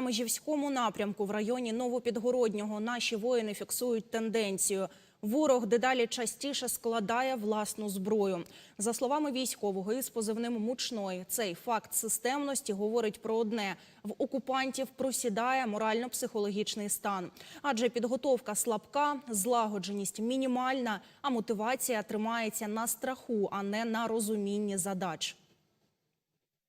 На межівському напрямку в районі Новопідгороднього наші воїни фіксують тенденцію. Ворог дедалі частіше складає власну зброю. За словами військового із позивним мучної, цей факт системності говорить про одне: в окупантів просідає морально-психологічний стан, адже підготовка слабка, злагодженість мінімальна, а мотивація тримається на страху, а не на розумінні задач.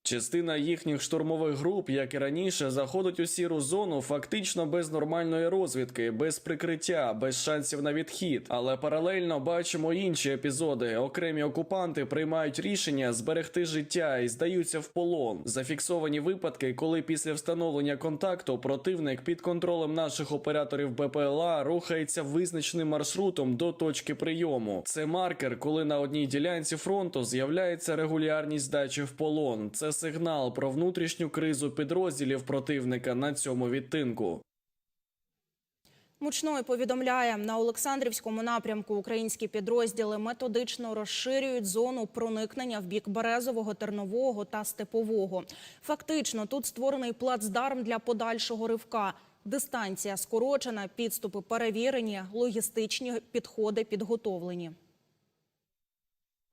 Частина їхніх штурмових груп, як і раніше, заходить у сіру зону фактично без нормальної розвідки, без прикриття, без шансів на відхід. Але паралельно бачимо інші епізоди. Окремі окупанти приймають рішення зберегти життя і здаються в полон. Зафіксовані випадки, коли після встановлення контакту противник під контролем наших операторів БПЛА рухається визначеним маршрутом до точки прийому. Це маркер, коли на одній ділянці фронту з'являється регулярність здачі в полон. Це сигнал про внутрішню кризу підрозділів противника на цьому відтинку. Мучной повідомляє, на Олександрівському напрямку українські підрозділи методично розширюють зону проникнення в бік Березового, Тернового та Степового. Фактично, тут створений плацдарм для подальшого ривка. Дистанція скорочена, підступи перевірені, логістичні підходи підготовлені.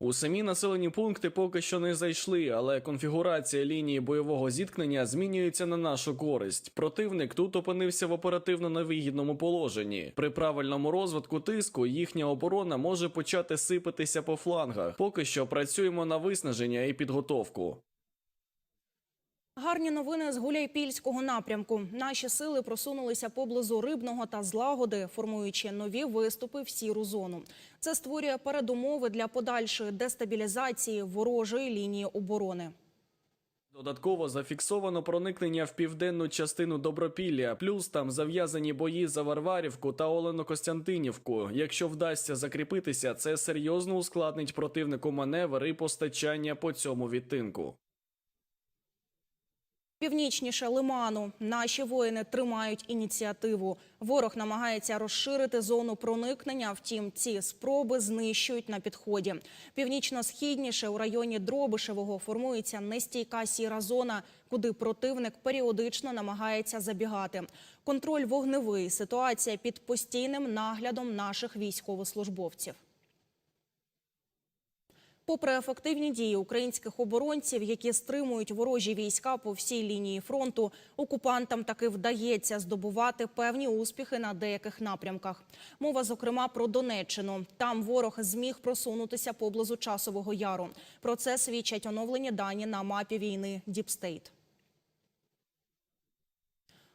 У самі населені пункти поки що не зайшли, але конфігурація лінії бойового зіткнення змінюється на нашу користь. Противник тут опинився в оперативно невигідному положенні. При правильному розвитку тиску їхня оборона може почати сипатися по флангах. Поки що працюємо на виснаження і підготовку. Гарні новини з Гуляйпільського напрямку. Наші сили просунулися поблизу Рибного та Злагоди, формуючи нові виступи в сіру зону. Це створює передумови для подальшої дестабілізації ворожої лінії оборони. Додатково зафіксовано проникнення в південну частину Добропілля, плюс там зав'язані бої за Варварівку та Олено-Костянтинівку. Якщо вдасться закріпитися, це серйозно ускладнить противнику маневр і постачання по цьому відтинку. Північніше Лиману наші воїни тримають ініціативу. Ворог намагається розширити зону проникнення. Втім, ці спроби знищують на підході. Північно-східніше у районі Дробишевого формується нестійка сіра зона, куди противник періодично намагається забігати. Контроль вогневий. Ситуація під постійним наглядом наших військовослужбовців. Попри ефективні дії українських оборонців, які стримують ворожі війська по всій лінії фронту, окупантам таки вдається здобувати певні успіхи на деяких напрямках. Мова, зокрема, про Донеччину. Там ворог зміг просунутися поблизу часового яру. Про це свідчать оновлені дані на мапі війни Діпстейт.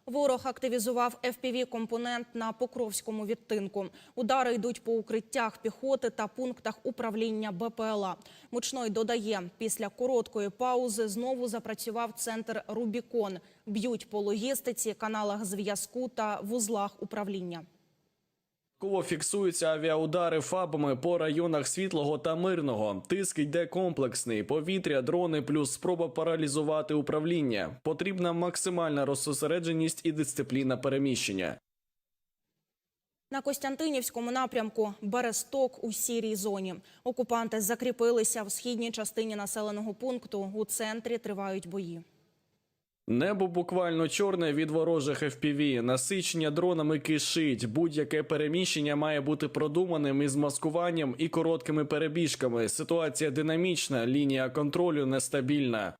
Ворог активізував FPV-компонент на Покровському відтинку. Удари йдуть по укриттях піхоти та пунктах управління БПЛА. Мучной додає, після короткої паузи знову запрацював центр Рубікон. Б'ють по логістиці, каналах зв'язку та вузлах управління. Додатково фіксуються авіаудари фабами по районах світлого та мирного. Тиск йде комплексний. Повітря, дрони, плюс спроба паралізувати управління. Потрібна максимальна розсосередженість і дисципліна переміщення. На Костянтинівському напрямку Бересток у сірій зоні. Окупанти закріпилися в східній частині населеного пункту. У центрі тривають бої. Небо буквально чорне від ворожих FPV. Насичення дронами кишить. Будь-яке переміщення має бути продуманим із маскуванням і короткими перебіжками. Ситуація динамічна, лінія контролю нестабільна.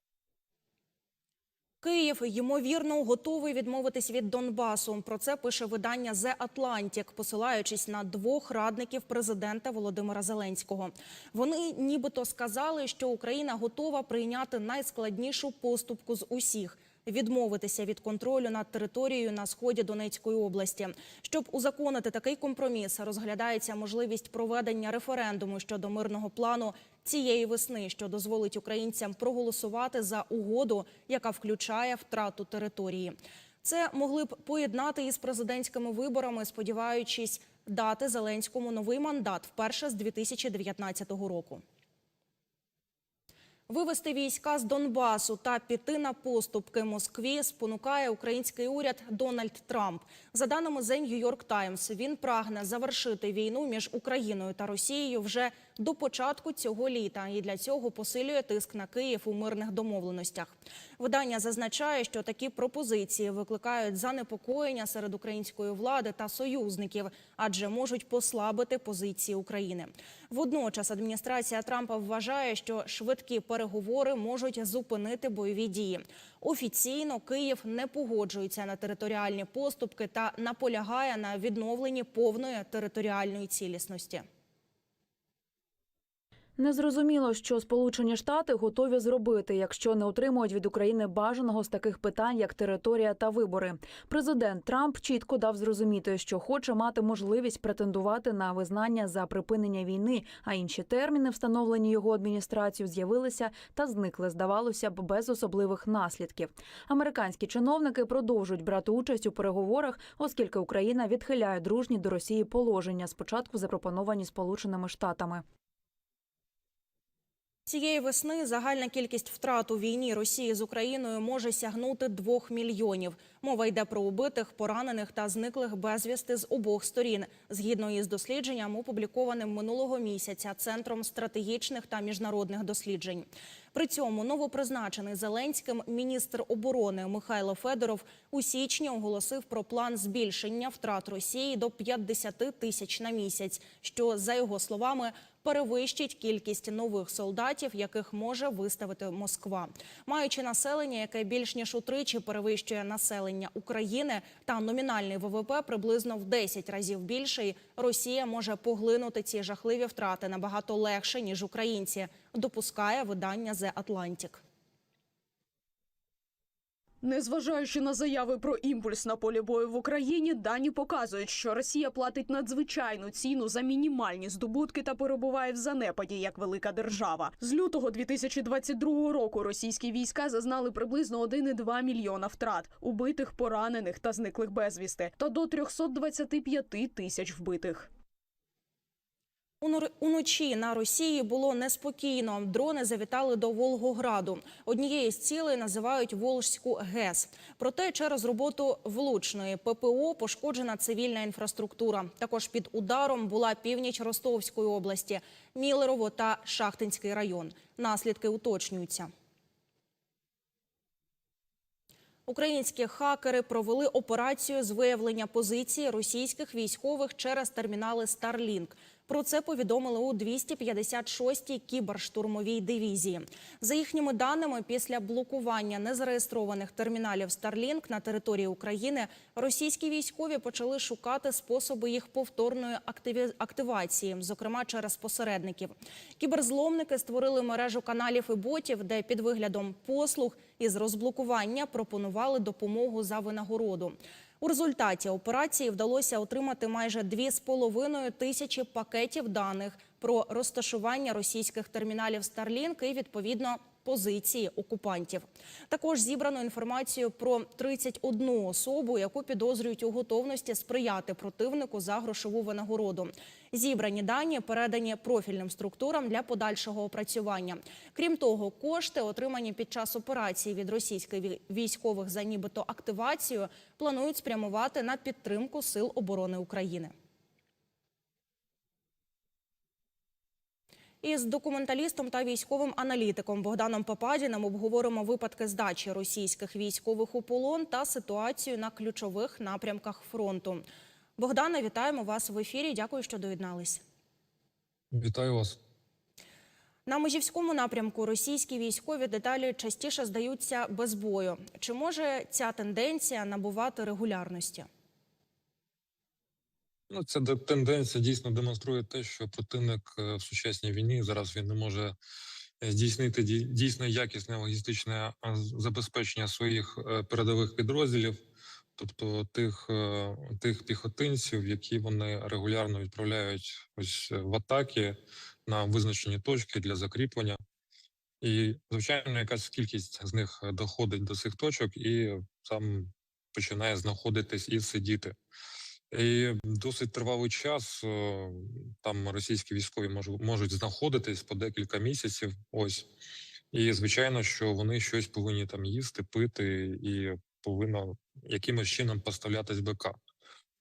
Київ ймовірно готовий відмовитись від Донбасу. Про це пише видання The Atlantic, посилаючись на двох радників президента Володимира Зеленського. Вони нібито сказали, що Україна готова прийняти найскладнішу поступку з усіх. Відмовитися від контролю над територією на сході Донецької області, щоб узаконити такий компроміс, розглядається можливість проведення референдуму щодо мирного плану цієї весни, що дозволить українцям проголосувати за угоду, яка включає втрату території. Це могли б поєднати із президентськими виборами, сподіваючись дати Зеленському новий мандат вперше з 2019 року. Вивести війська з Донбасу та піти на поступки Москві спонукає український уряд Дональд Трамп. За даними The New York Times, він прагне завершити війну між Україною та Росією вже до початку цього літа, і для цього посилює тиск на Київ у мирних домовленостях. Видання зазначає, що такі пропозиції викликають занепокоєння серед української влади та союзників, адже можуть послабити позиції України. Водночас адміністрація Трампа вважає, що швидкі переговори можуть зупинити бойові дії. Офіційно Київ не погоджується на територіальні поступки та наполягає на відновленні повної територіальної цілісності. Незрозуміло, що Сполучені Штати готові зробити, якщо не отримують від України бажаного з таких питань, як територія та вибори. Президент Трамп чітко дав зрозуміти, що хоче мати можливість претендувати на визнання за припинення війни, а інші терміни, встановлені його адміністрацією, з'явилися та зникли, здавалося б, без особливих наслідків. Американські чиновники продовжують брати участь у переговорах, оскільки Україна відхиляє дружні до Росії положення, спочатку запропоновані Сполученими Штатами. Цієї весни загальна кількість втрат у війні Росії з Україною може сягнути двох мільйонів. Мова йде про убитих, поранених та зниклих безвісти з обох сторін, згідно із дослідженням, опублікованим минулого місяця Центром стратегічних та міжнародних досліджень. При цьому новопризначений Зеленським міністр оборони Михайло Федоров у січні оголосив про план збільшення втрат Росії до 50 тисяч на місяць, що за його словами перевищить кількість нових солдатів, яких може виставити Москва, маючи населення, яке більш ніж утричі перевищує населення України, та номінальний ВВП приблизно в 10 разів більший. Росія може поглинути ці жахливі втрати набагато легше ніж українці. Допускає видання The Atlantic. Незважаючи на заяви про імпульс на полі бою в Україні, дані показують, що Росія платить надзвичайну ціну за мінімальні здобутки та перебуває в занепаді як велика держава. З лютого 2022 року російські війська зазнали приблизно 1,2 мільйона втрат, убитих, поранених та зниклих безвісти, та до 325 тисяч вбитих. Уночі на Росії було неспокійно. Дрони завітали до Волгограду. Однією з цілей називають Волжську ГЕС. Проте через роботу влучної ППО пошкоджена цивільна інфраструктура. Також під ударом була північ Ростовської області, Мілерово та Шахтинський район. Наслідки уточнюються. Українські хакери провели операцію з виявлення позиції російських військових через термінали Starlink. Про це повідомили у 256-й кіберштурмовій дивізії. За їхніми даними, після блокування незареєстрованих терміналів Starlink на території України російські військові почали шукати способи їх повторної активації, зокрема через посередників. Кіберзломники створили мережу каналів і ботів, де під виглядом послуг із розблокування пропонували допомогу за винагороду. У результаті операції вдалося отримати майже 2,5 тисячі пакетів даних про розташування російських терміналів Starlink і відповідно позиції окупантів. Також зібрано інформацію про 31 особу, яку підозрюють у готовності сприяти противнику за грошову винагороду. Зібрані дані передані профільним структурам для подальшого опрацювання. Крім того, кошти, отримані під час операції від російських військових за нібито активацію, планують спрямувати на підтримку сил оборони України. Із документалістом та військовим аналітиком Богданом Пападіним обговоримо випадки здачі російських військових у полон та ситуацію на ключових напрямках фронту. Богдане, вітаємо вас в ефірі. Дякую, що доєднались. Вітаю вас. На Межівському напрямку російські військові деталі частіше здаються без бою. Чи може ця тенденція набувати регулярності? Ну, ця де- тенденція дійсно демонструє те, що противник е, в сучасній війні зараз він не може е, здійснити дійсно якісне логістичне забезпечення своїх е, передових підрозділів, тобто тих, тих піхотинців, які вони регулярно відправляють ось в атаки на визначені точки для закріплення. І звичайно, якась кількість з них доходить до цих точок і там починає знаходитись і сидіти. І досить тривалий час е, там російські військові можуть можуть знаходитись по декілька місяців. Ось І звичайно, що вони щось повинні там їсти, пити, і повинно якимось чином поставлятись БК.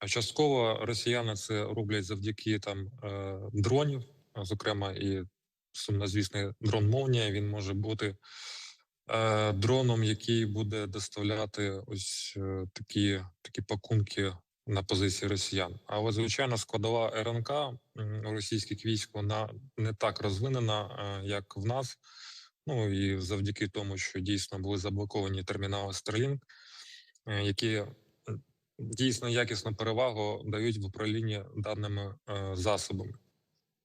Частково росіяни це роблять завдяки там е, дронів, зокрема, і сумнозвісний дрон Молнія. Він може бути е, дроном, який буде доставляти ось такі, такі пакунки на позиції росіян. Але звичайно, складова РНК у російських військ вона не так розвинена, е, як в нас. Ну і завдяки тому, що дійсно були заблоковані термінали е, які дійсно якісну перевагу дають в управлінні даними е, засобами.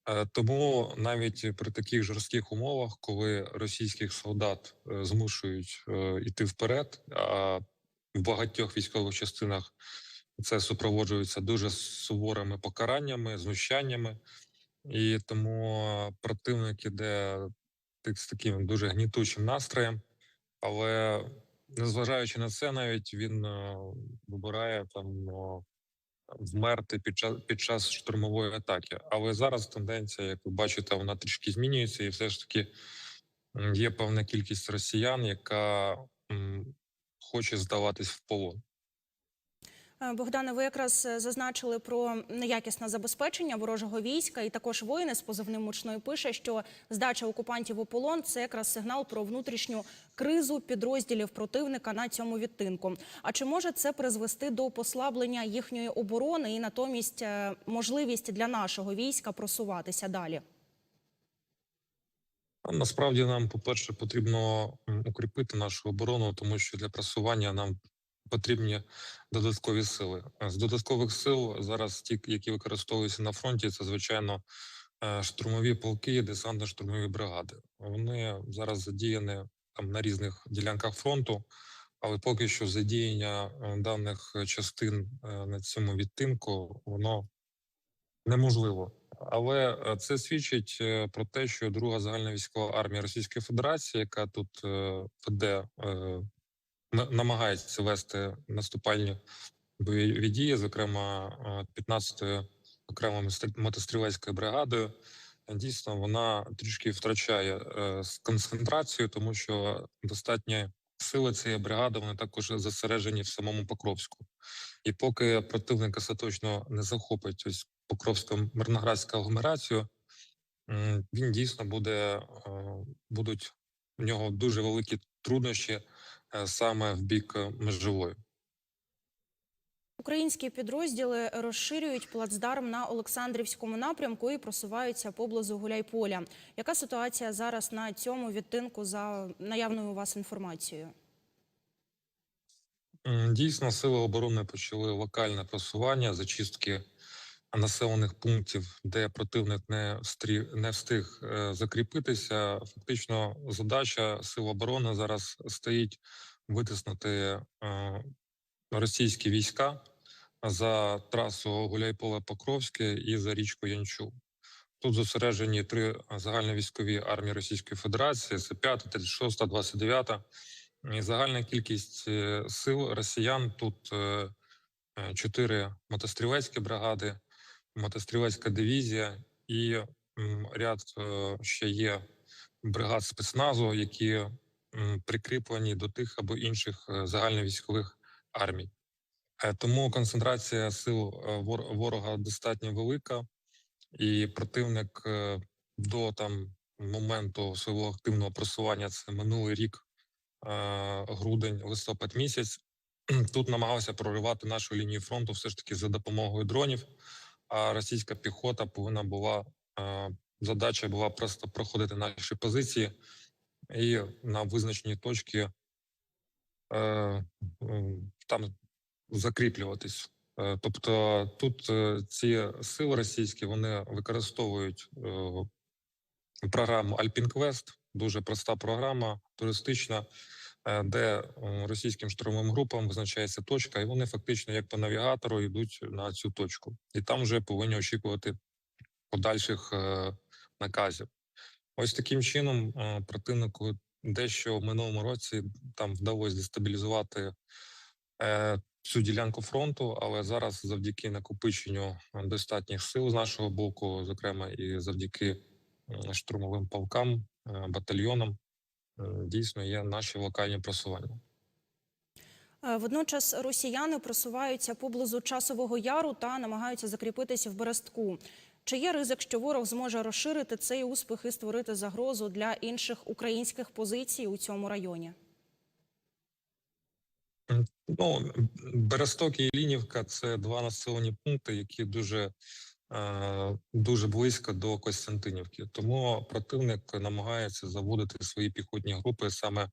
Е, Тому навіть при таких жорстких умовах, коли російських солдат змушують йти вперед, а в багатьох військових частинах це супроводжується дуже суворими покараннями, знущаннями, і тому противник іде з таким дуже гнітучим настроєм, але незважаючи на це, навіть він е, вибирає там е, вмерти під час під час штурмової атаки. Але зараз тенденція, як ви бачите, вона трішки змінюється, і все ж таки є певна кількість росіян, яка хоче здаватись в полон. Е, Богдане, ви якраз е, зазначили про неякісне забезпечення ворожого війська, і також воїни з позивним мучною пише, що здача окупантів у полон це якраз сигнал про внутрішню кризу підрозділів противника на цьому відтинку. А чи може це призвести до послаблення їхньої оборони і натомість е, можливість для нашого війська просуватися далі? Насправді нам, по-перше, потрібно укріпити нашу оборону, тому що для просування нам потрібні додаткові сили. З додаткових сил зараз ті, які використовуються на фронті, це звичайно е, штурмові полки, десантно-штурмові бригади. Вони зараз задіяні там на різних ділянках фронту, але поки що задіяння е, даних частин е, на цьому відтинку воно неможливо. Але це свідчить про те, що друга загальна військова армія Російської Федерації, яка тут веде, е, на- намагається вести наступальні бойові дії, зокрема е, 15-ю окремою мотострілецькою бригадою, е, дійсно вона трішки втрачає е, концентрацію, тому що достатньо сили цієї бригади вони також зосереджені в самому Покровську. І поки противник остаточно не захопить ось Покровську мирноградську агломерацію, він дійсно буде е, будуть в нього дуже великі труднощі е, саме в бік е, межової. Українські підрозділи розширюють плацдарм на Олександрівському напрямку і просуваються поблизу Гуляйполя. Яка ситуація зараз на цьому відтинку за наявною у вас інформацією? Дійсно, сили оборони почали локальне просування, зачистки населених пунктів, де противник не встрі... не встиг е, закріпитися. Фактично, задача сил оборони зараз стоїть витиснути е, російські війська за трасу Гуляйполе-Покровське і за річку Янчу. Тут зосереджені три загальновійськові армії Російської Федерації: це 5, 36, 29. І загальна кількість е, сил росіян тут чотири мотострілецькі бригади, мотострілецька дивізія і ряд е, ще є бригад спецназу, які прикріплені до тих або інших е, загальновійськових армій. Е, Тому концентрація сил е, ворога достатньо велика, і противник е, до там моменту свого активного просування це минулий рік е, грудень, листопад місяць. Тут намагався проривати нашу лінію фронту все ж таки за допомогою дронів. А російська піхота повинна була е, задача була просто проходити наші позиції і на визначені точки е, там закріплюватись. Е, Тобто тут ці сили російські вони використовують програму Alpinquest, дуже проста програма, туристична, де е, російським штурмовим групам визначається точка, і вони фактично як по навігатору йдуть на цю точку, і там вже повинні очікувати подальших е, наказів. Ось таким чином е, противнику дещо в минулому році там вдалося дестабілізувати е, цю ділянку фронту, але зараз, завдяки накопиченню достатніх сил з нашого боку, зокрема і завдяки е, штурмовим полкам, е, батальйонам, дійсно є наші локальні просування. Е, Водночас росіяни просуваються поблизу часового яру та намагаються закріпитися в Берестку. Чи є ризик, що ворог зможе розширити цей успіх і створити загрозу для інших українських позицій у цьому районі? Ну, Бересток і Лінівка це два населені пункти, які дуже, е, дуже близько до Костянтинівки. Тому противник намагається заводити свої піхотні групи саме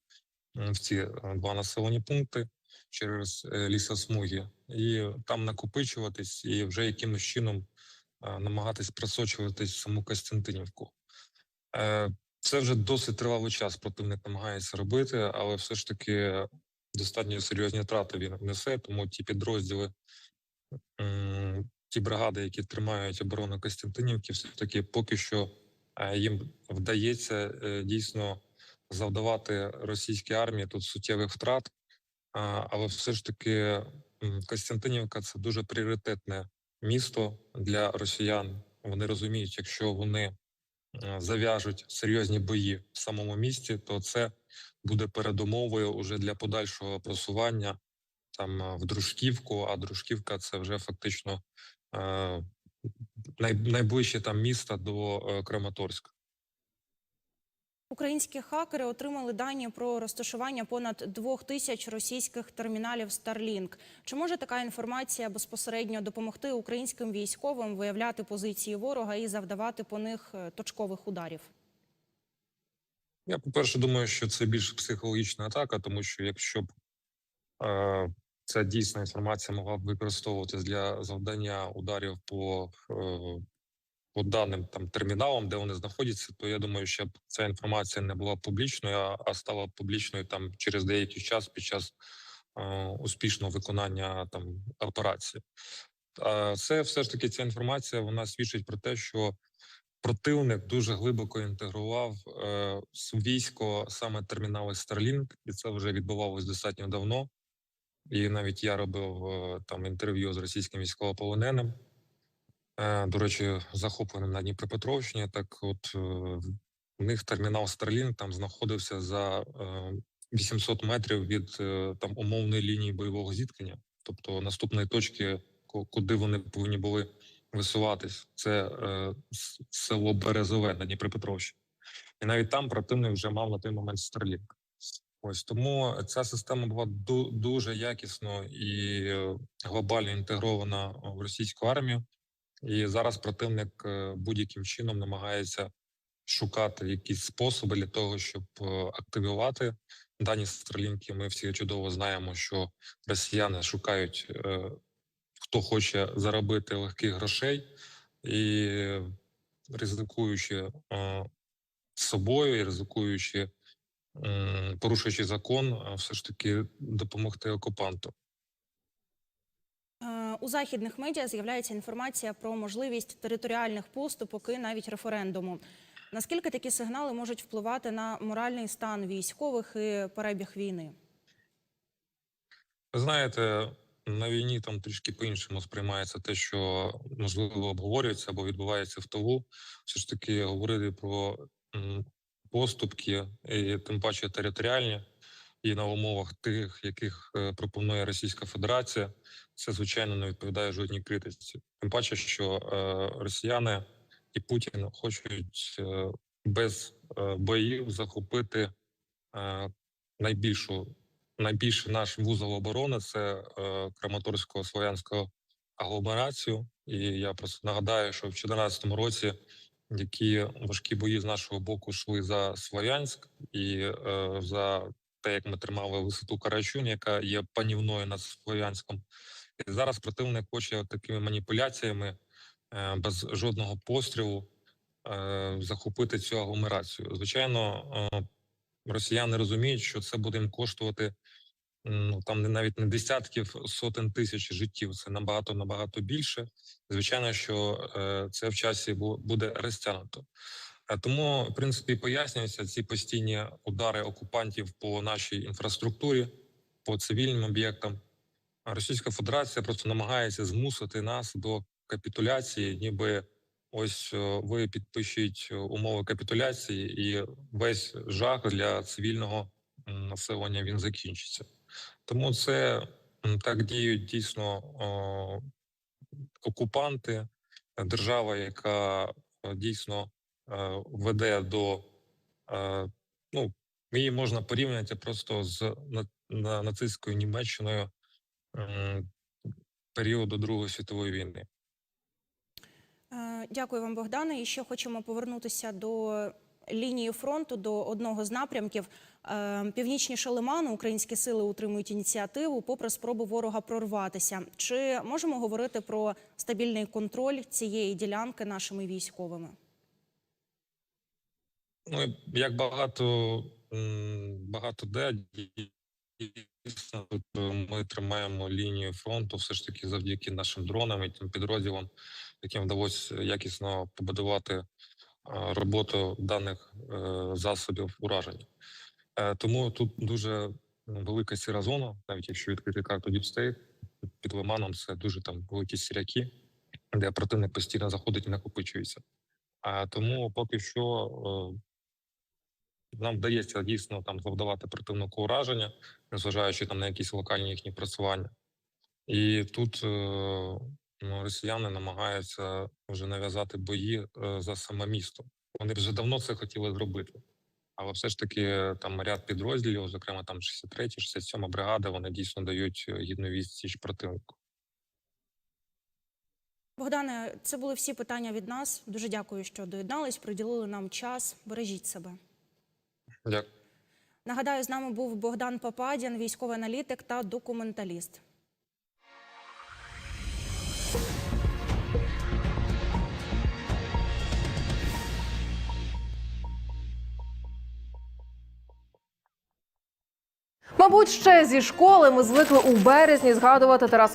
в ці е, два населені пункти через е, лісосмуги, і там накопичуватись і вже якимось чином е, намагатись просочуватись саму Костянтинівку. Е, Це вже досить тривалий час противник намагається робити, але все ж таки достатньо серйозні втрати він несе, тому ті підрозділи, ті бригади, які тримають оборону Костянтинівки, все таки поки що е, їм вдається е, дійсно завдавати російській армії тут суттєвих втрат. Але все ж таки Костянтинівка це дуже пріоритетне місто для росіян. Вони розуміють, якщо вони е, зав'яжуть серйозні бої в самому місті, то це буде передумовою уже для подальшого просування там в Дружківку. А Дружківка це вже фактично найближче там місто до е, Краматорська. Українські хакери отримали дані про розташування понад двох тисяч російських терміналів Starlink. Чи може така інформація безпосередньо допомогти українським військовим виявляти позиції ворога і завдавати по них е, точкових ударів? Я, по-перше, думаю, що це більш психологічна атака, тому що якщо б е, ця дійсна інформація могла б використовуватись для завдання ударів по, е, по даним там терміналам, де вони знаходяться, то я думаю, що ця інформація не була публічною, а стала публічною там через деякий час під час е, успішного виконання там операції. А це все ж таки ця інформація вона свідчить про те, що противник дуже глибоко інтегрував е, військо саме термінали Starlink, і це вже відбувалось достатньо давно. І навіть я робив е, там інтерв'ю з російським військовополоненим, е, до речі, захопленим на Дніпропетровщині. Так, от е, в них термінал Starlink там знаходився за е, 800 метрів від е, там умовної лінії бойового зіткнення, тобто наступної точки, куди вони повинні були висуватись. Це е, село Березове на Дніпропетровщині. І навіть там противник вже мав на той момент Starlink. Ось тому ця система була ду- дуже якісно і е, глобально інтегрована в російську армію. І зараз противник е, будь-яким чином намагається шукати якісь способи для того, щоб е, активувати дані стрілінки. Ми всі чудово знаємо, що росіяни шукають хто хоче заробити легких грошей і ризикуючи собою, і ризикуючи, порушуючи закон, все ж таки допомогти окупанту. Е, У західних медіа з'являється інформація про можливість територіальних поступок і навіть референдуму. Наскільки такі сигнали можуть впливати на моральний стан військових і перебіг війни? Ви знаєте, на війні там трішки по-іншому сприймається те, що можливо обговорюється або відбувається в тилу. Все ж таки говорити про поступки, і тим паче територіальні, і на умовах тих, яких е, пропонує Російська Федерація, це звичайно не відповідає жодній критиці. Тим паче, що е, росіяни і Путін хочуть е, без боїв захопити найбільшу найбільший наш вузол оборони це Краматорського слов'янського агломерацію. І я просто нагадаю, що в 2014 році які важкі бої з нашого боку йшли за Слов'янськ і е, за те, як ми тримали висоту Карачунь, яка є панівною над Слов'янськом. І зараз противник хоче такими маніпуляціями е, без жодного пострілу е, захопити цю агломерацію. Звичайно, е, росіяни розуміють, що це буде їм коштувати ну там не навіть не десятків сотень тисяч життів. Це набагато набагато більше. Звичайно, що е, це в часі бу- буде розтягнуто. Е, Тому, в принципі, пояснюються ці постійні удари окупантів по нашій інфраструктурі, по цивільним об'єктам. Російська Федерація просто намагається змусити нас до капітуляції, ніби ось е, ви підпишіть умови капітуляції, і весь жах для цивільного населення він закінчиться. Тому це так діють дійсно окупанти, держава, яка дійсно е, веде до е, ну її можна порівняти просто з на, на нацистською Німеччиною періоду Другої світової війни. Е, Дякую вам, Богдане. І ще хочемо повернутися до лінії фронту, до одного з напрямків. Е, Північніше Лиману українські сили утримують ініціативу, попри спробу ворога прорватися. Чи можемо говорити про стабільний контроль цієї ділянки нашими військовими? Ну як багато багато де е, ми тримаємо лінію фронту, все ж таки завдяки нашим дронам і тим підрозділам, яким вдалося якісно побудувати роботу даних е, засобів ураження. Е, Тому тут дуже велика сіра зона, навіть якщо відкрити карту State, під Лиманом це дуже там великі сіряки, де противник постійно заходить і накопичується. А тому поки що е, нам вдається дійсно там завдавати противнику ураження, незважаючи там на якісь локальні їхні просування. І тут е, росіяни намагаються вже нав'язати бої е, за саме місто. Вони вже давно це хотіли зробити. Але все ж таки там ряд підрозділів, зокрема там 63, 67 бригада, вони дійсно дають е, гідну відсіч противнику. Богдане, це були всі питання від нас. Дуже дякую, що доєднались, приділили нам час. Бережіть себе. Дякую. Нагадаю, з нами був Богдан Пападін, військовий аналітик та документаліст. Мабуть, ще зі школи ми звикли у березні згадувати Тараса